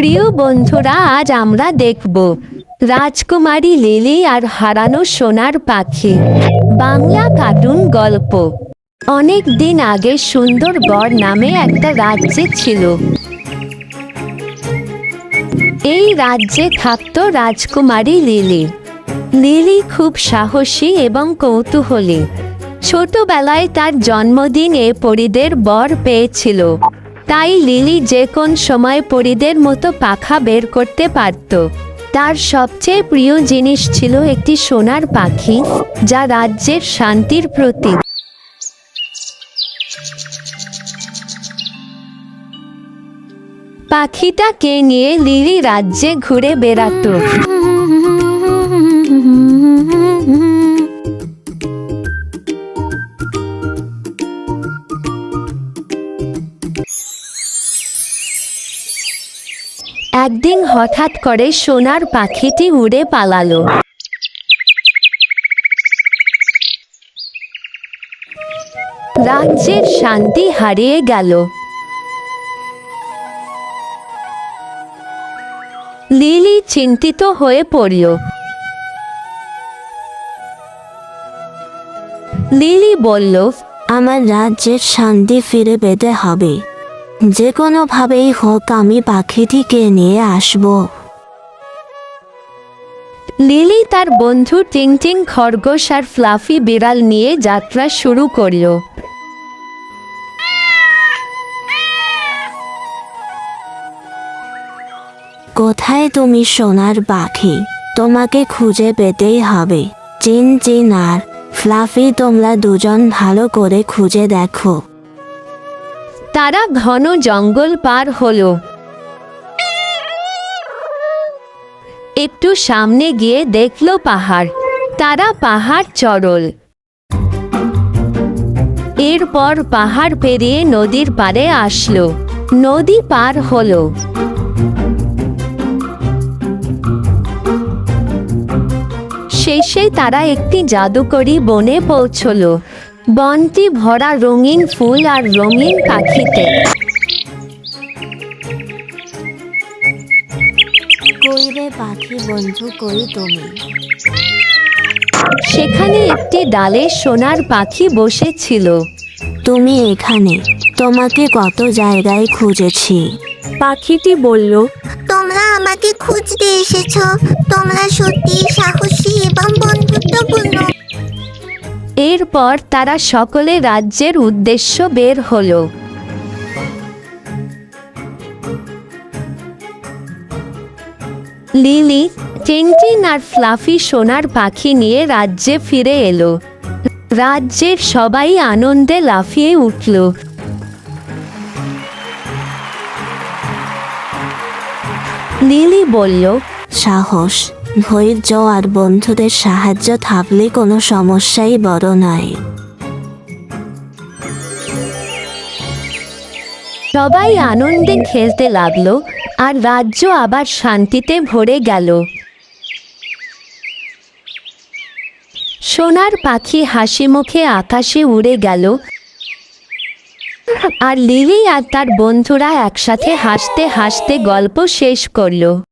প্রিয় বন্ধুরা, আজ আমরা দেখব রাজকুমারী লিলি আর হারানো সোনার পাখি। বাংলা কার্টুন গল্প। অনেক দিন আগে সুন্দরগড় নামে একটা রাজ্যে ছিল। এই রাজ্যে থাকত রাজকুমারী লিলি। লিলি খুব সাহসী এবং কৌতূহলী। ছোটবেলায় তার জন্মদিন পরিদের বর পেয়েছিল। তাই লিলি যে কোন সময় পরিদের মতো পাখা বের করতে পারত। তার সবচেয়ে প্রিয় জিনিস ছিল একটি সোনার পাখি, যা রাজ্যের শান্তির প্রতীক। পাখিটাকে নিয়ে লিলি রাজ্যে ঘুরে বেড়াতো? একদিন হঠাৎ করে সোনার পাখিটি উড়ে পালালো। রাজ্যের শান্তি হারিয়ে গেল। লিলি চিন্তিত হয়ে পড়ল। লিলি বলল, আমার রাজ্যের শান্তি ফিরে পেতে হবে। যে কোনোভাবেই হোক আমি পাখিটিকে নিয়ে আসব। লিলি তার বন্ধু টিংটিং খরগোশ আর ফ্লাফি বিড়াল নিয়ে যাত্রা শুরু করল। কোথায় তুমি সোনার পাখি? তোমাকে খুঁজে পেতেই হবে। চিন চিন আর ফ্লাফি তোমরা দুজন ভালো করে খুঁজে দেখো। তারা ঘন জঙ্গল পার হলো। একটু সামনে গিয়ে দেখল পাহাড়। তারা পাহাড় চড়ল। এরপর পাহাড় পেরিয়ে নদীর পাড়ে আসলো। নদী পার হলো। শেষে তারা একটি জাদুকরি বনে পৌঁছলো। বনটি ভরা রঙিন ফুল আর রঙিন পাখিতে। পাখি বন্ধু কই তুমি? সেখানে একটি ডালে সোনার পাখি বসেছিল। তুমি এখানে তোমাকে কত জায়গায় খুঁজেছি। পাখিটি বলল তোমরা আমাকে খুঁজতে এসেছ তোমরা সত্যি সাহসী এবং বন্ধুত্বপূর্ণ। এরপর তারা সকলে রাজ্যের উদ্দেশ্য বের হলো। লিলি, টেনটিন আর ফ্লাফি সোনার পাখি নিয়ে রাজ্যে ফিরে এলো। রাজ্যের সবাই আনন্দে লাফিয়ে উঠল। লিলি বলল, সাহস ধৈর্য আর বন্ধুদের সাহায্য থাকলে কোনো সমস্যাই বড় নয়। সবাই আনন্দে খেলতে লাগল আর রাজ্য আবার শান্তিতে ভরে গেল। সোনার পাখি হাসি মুখে আকাশে উড়ে গেল। আর লিলি আর তার বন্ধুরা একসাথে হাসতে হাসতে গল্প শেষ করল।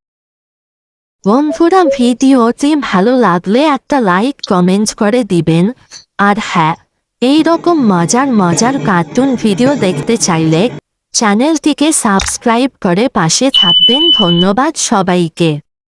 বন্ধুরা ভিডিওটি ভালো লাগলে একটা লাইক, কমেন্ট করে দিবেন। আর হ্যাঁ এইরকম মজার মজার কার্টুন ভিডিও দেখতে চাইলে চ্যানেলটিকে সাবস্ক্রাইব করে পাশে থাকবেন। ধন্যবাদ সবাইকে।